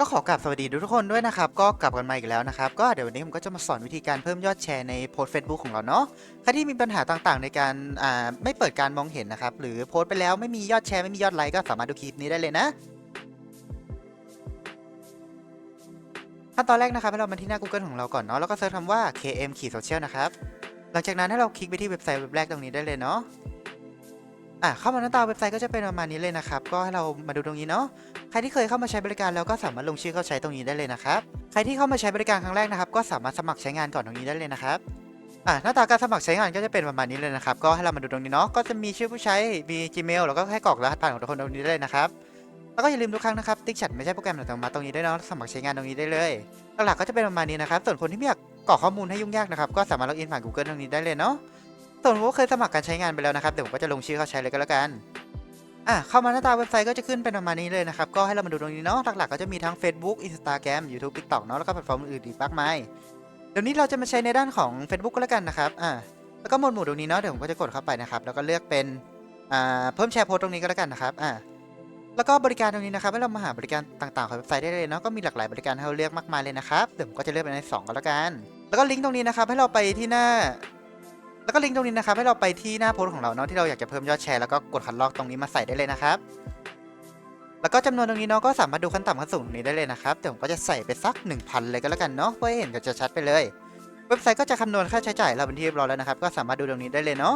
ก็ขอกราบสวัสดีทุกคนด้วยนะครับ ก็กลับกันมาอีกแล้วนะครับ ก็เดี๋ยววันนี้ผมก็จะมาสอนวิธีการเพิ่มยอดแชร์ในโพสต์ Facebook ของเราเนาะใครที่มีปัญหาต่างๆ ในการอ่าไม่เปิดการมองเห็นนะครับ หรือโพสต์ไปแล้วไม่มียอดแชร์ไม่มียอดไลค์ก็สามารถดูคลิปนี้ได้เลยนะขั้นตอนแรกนะครับให้เรามาที่หน้า Google ของเราก่อนเนาะแล้วก็เซิร์ชคำว่า km ขีด social นะครับหลังจากนั้นให้เราคลิกไปที่เว็บไซต์เว็บแรกตรงนี้ได้เลยเนาะ อะเข้ามาหน้าตาเว็บไซต์ก็จะเป็นประมาณนี้เลยนะครับ ก็ให้เรามาดูตรงนี้เนาะใครที่เคยเข้ามาใช้บริการแล้วก็สามารถลงชื่อเข้าใช้ตรงนี้ได้เลยนะครับใครที่เข้ามาใช้บริการครั้งแรกนะครับ ก็สามารถสมัครใช้งานก่อนตรงนี้ได้เลยนะครับอะหน้าตาการสมัครใช้งานก็จะเป็นประมาณนี้เลยนะครับ ก็ให้เรามาดูตรงนี้เนาะก็จะมีชื่อผู้ใช้มี Gmail แล้วก็ให้กรอกรหัสผ่านของทุกคนตรงนี้ได้เลยนะครับแล้วก็อย่าลืมทุกครั้งนะครับติ๊กฉัดไม่ใช่โปรแกรมอัตโนมัติตรงนี้ได้เนาะสมัครใช้งานตรงนี้ได้เลยหลักๆก็จะเป็นประมาณนี้นะครับส่วนคนที่ไม่อยากกรอกข้อมูลให้ยุ่งยากนะครับก็สามารถล็อกอินผ่าน Google ตรงนี้ได้เลยเนาะ ส่วนผมก็เคยสมัครการใช้งานไปแล้วนะครับ เดี๋ยวผมก็จะลงชื่อเข้าใช้เลยก็แล้วกัน อะ เข้ามาหน้าตาเว็บไซต์ก็จะขึ้นเป็นประมาณนี้เลยนะครับ ก็ให้เรามาดูตรงนี้เนาะ หลักๆก็จะมีทั้ง Facebook Instagram YouTube TikTok เนาะ แล้วก็แพลตฟอร์มอื่นๆอีกมากมาย เดี๋ยวนี้เราจะมาใช้ในด้านของ Facebook ก็แล้วกันนะครับ อะ แล้วก็หมวดหมู่ตรงนี้เนาะ เดี๋ยวผมก็จะกดเข้าไปนะครับ แล้วก็เลือกเป็นอ่าเพิ่มแชร์โพสต์ตรงนี้ก็แล้วกันนะครับ อะแล้วก็บริการตรงนี้นะครับให้เรามาหาบริการต่างๆของเว็บไซต์ได้เลยเนาะก็มีหลากหลายบริการให้เราเลือกมากมายเลยนะครับเดี๋ยวผมก็จะเลือกเป็นในสองก็แล้วกัน แล้วก็ลิงก์ตรงนี้นะครับให้เราไปที่หน้า แล้วก็ลิงก์ตรงนี้นะครับให้เราไปที่หน้าโพสต์ของเราเนาะที่เราอยากจะเพิ่มยอดแชร์แล้วก็กดคัดลอกตรงนี้มาใส่ได้เลยนะครับแล้วก็จำนวนตรงนี้เนาะก็สามารถดูขั้นต่ำขั้นสูงตรงนี้ได้เลยนะครับเดี๋ยวผมก็จะใส่ไปสัก 1,000 เลยก็แล้วกันเนาะเพื่อให้เห็นกันชัดไปเลย เว็บไซต์ก็จะคำนวณค่าใช้จ่ายเราเป็นที่เรียบร้อยแล้วนะครับก็สามารถดูตรงนี้ได้เลยเนาะ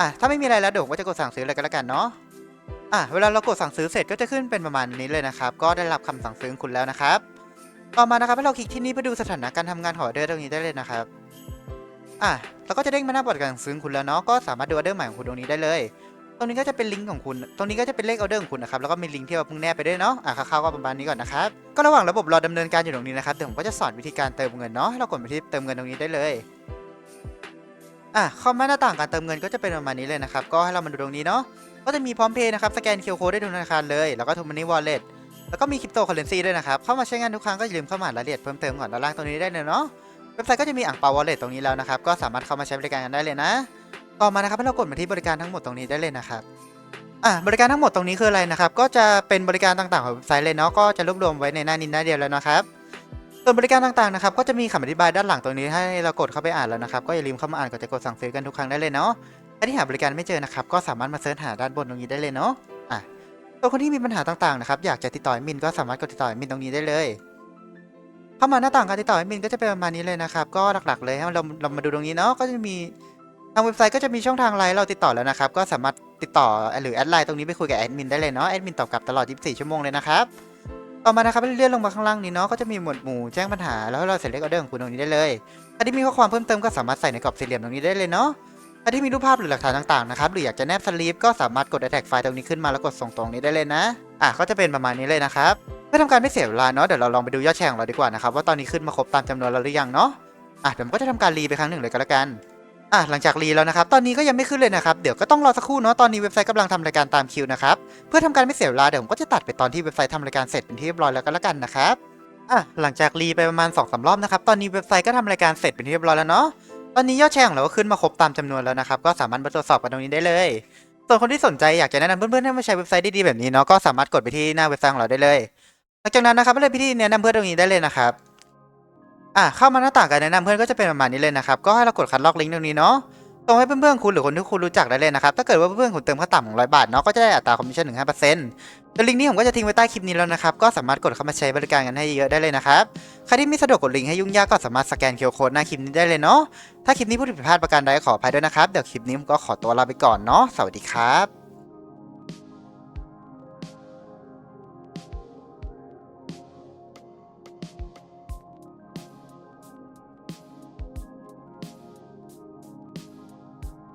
อะถ้าไม่มีอะไรแล้วเดี๋ยวผมก็จะกดสั่งซื้อเลยก็แล้วกันเนาะอะเวลาเรากดสั่งซื้อเสร็จก็จะขึ้นเป็นประมาณนี้เลยนะครับก็ได้รับคำสั่งซื้อคุณแล้วนะครับ ต่อมานะครับให้เราคลิกที่นี่เพื่อดูสถานะการทำงานของออเดอร์ตรงนี้ได้เลยนะครับ อะแล้วก็จะเด้งมาหน้าบอร์ดการซื้อของคุณแล้วเนาะก็สามารถดูออเดอร์ใหม่ของคุณตรงนี้ได้เลย ตรงนี้ก็จะเป็นลิงก์ของคุณ ตรงนี้ก็จะเป็นเลขออเดอร์ของคุณนะครับแล้วก็มีลิงก์ที่เราเพิ่งแนบไปด้วยเนาะอะคร่าวๆก็ประมาณนี้ก่อนนะครับก็ระหว่างระบบรอดำเนินการอยู่ตรงนี้นะครับเดี๋ยวผมก็จะสอนวิธีการเติมเงินเนาะให้เรากดไปที่เติมเงินตรงนี้ได้เลยอะเข้ามาหน้าต่างการเติมเงินก็จะเป็นประมาณนี้เลยนะครับก็ให้เรามาดูตรงนี้เนาะก็จะมีพร้อมเพย์นะครับสแกน QR Code ได้ทุกธนาคารเลยแล้วก็ทูมันนี่วอลเล็ตแล้วก็มีคริปโตเคอเรนซีด้วยนะครับเข้ามาใช้งานทุกครั้งก็อย่าลืมเข้ามาอ่านรายละเอียดเพิ่มเติมก่อนด้านล่างตรงนี้ได้เลยเนาะ เว็บไซต์ก็จะมีอ่างเปาวอลเล็ตตรงนี้แล้วนะครับ ก็สามารถเข้ามาใช้บริการกันได้เลยนะ ต่อมานะครับให้เรากดมาที่บริการทั้งหมดตรงนี้ได้เลยนะครับอะบริการทั้งหมดตรงนี้คืออะไรนะครับ ก็จะเป็นบริการต่างๆของเว็บไซต์เลยเนาะ ก็จะรวบรวมไว้ในหน้านี้หน้าเดียวแล้วนะครับ ส่วนบริการต่างๆนะครับ ก็จะมีคำอธิบายด้านหลังตรงนี้ให้เรากดเข้าไปอ่านแล้วนะครับ ก็อย่าลืมเข้ามาอ่านก่อนจะกดสั่งซื้อกันทุกครั้งได้เลยเนาะ ถ้าที่หาบริการไม่เจอนะครับ ก็สามารถมาเสิร์ชหาด้านบนตรงนี้ได้เลยเนาะ อะตัวคนที่มีปัญหาต่างๆนะครับ อยากจะติดต่อมินก็สามารถกดติดต่อมินตรงนี้ได้เลย เข้ามาหน้าต่างการติดต่อแอดมินก็จะเป็นประมาณนี้เลยนะครับ ก็หลักๆเลยให้เราเรามาดูตรงนี้เนาะก็จะมีทางเว็บไซต์ก็จะมีช่องทางไลน์เราติดต่อแล้วนะครับ ก็สามารถติดต่อหรือแอดไลน์ตรงนี้ไปคุยกับแอดมินได้เลยเนาะแอดมินตอบกลับตลอด 24 ชั่วโมงเลยนะครับต่อมานะครับเลื่อนลงมาข้างล่างนี้เนาะก็จะมีหมวดหมู่แจ้งปัญหาแล้วเราเสร็จเลขออเดอร์ของคุณตรงนี้ได้เลยถ้าที่มีข้อความเพิ่มเติมก็สามารถใส่ในกรอบสี่เหลี่ยมตรงนี้ได้เลยเนาะถ้าที่มีรูปภาพหรือหลักฐานต่างๆนะครับหรืออยากจะแนบสลีปก็สามารถกด attach ไฟล์ตรงนี้ขึ้นมาแล้วกดส่งตรงนี้ได้เลยนะ อะก็จะเป็นประมาณนี้เลยนะครับเพื่อทำการไม่เสียเวลาเนาะเดี๋ยวเราลองไปดูยอดแชร์ของเราดีกว่านะครับว่าตอนนี้ขึ้นมาครบตามจำนวนเราหรือยังเนาะอะเดี๋ยวผมก็จะทำการรีไปครั้งหนึ่งเลยก็แล้วกันอะหลังจากรีแล้วนะครับตอนนี้ก็ยังไม่ขึ้นเลยนะครับเดี๋ยวก็ต้องรอสักครู่เนาะตอนนี้เว็บไซต์กำลังทำรายการตามคิวนะครับเพื่อทำการไม่เสียเวลาเดี๋ยวผมก็จะตัดไปตอนที่เว็บไซต์ทำรายการเสร็จเป็นที่เรียบร้อยแล้วก็แล้วกันนะครับอะหลังจากรีไปประมาณ2อสรอบนะครับตอนนี้เว็บไซต์ก็ทำรายการเสร็จเป็นที่เรียบร้อยแล้วเนาะตอนนี้ยอดแชร์ของเราก็ขึ้นมาครบตามจำนวนแล้วนะครับก็สามารถมาตรวจสอบกันตรงนี้ได้เลย ส่วนคนที่สนใจอยากจะแนะนำเพื่อนๆให้มาใช้เว็บไซต์ดีๆแบบนี้เนาะก็สามารถกดไปที่หน้าเว็บไซต์ของเราได้เลยหลังจากนั้นนะครับก็เลยไปที่แนะนำเพื่อนตรงนี้ได้เลยนะครับอะเข้ามาหน้าต่างการแนะนำเพื่อนก็จะเป็นประมาณนี้เลยนะครับก็ให้เรากดคัดลอกลิงก์ตรงนี้เนาะส่งให้เพื่อนๆคุณหรือคนที่คุณรู้จักได้เลยนะครับถ้าเกิดว่าเพื่อนๆคุณเติมค่าต่ำของร้อยบาทเนาะก็จะได้อัตราคอมมิชชั่นถึงห้าเปอร์เซ็นต์ ดี๋ยวลิงก์นี้ผมก็จะทิ้งไว้ใต้คลิปนี้แล้วนะครับ ก็สามารถกดเข้ามาใช้บริการกันให้เยอะได้เลยนะครับ ใครที่ไม่สะดวกกดลิงก์ให้ยุ่งยากก็สามารถสแกนเคอร์โค้ดหน้าคลิปนี้ได้เลยเนาะ ถ้าคลิปนี้พูดผิดพลาดประการใดขออภัยด้วยนะครับ เดี๋ยวคลิปนี้ผมก็ขอตัวลาไปก่อนเนาะ สวัสดีครับ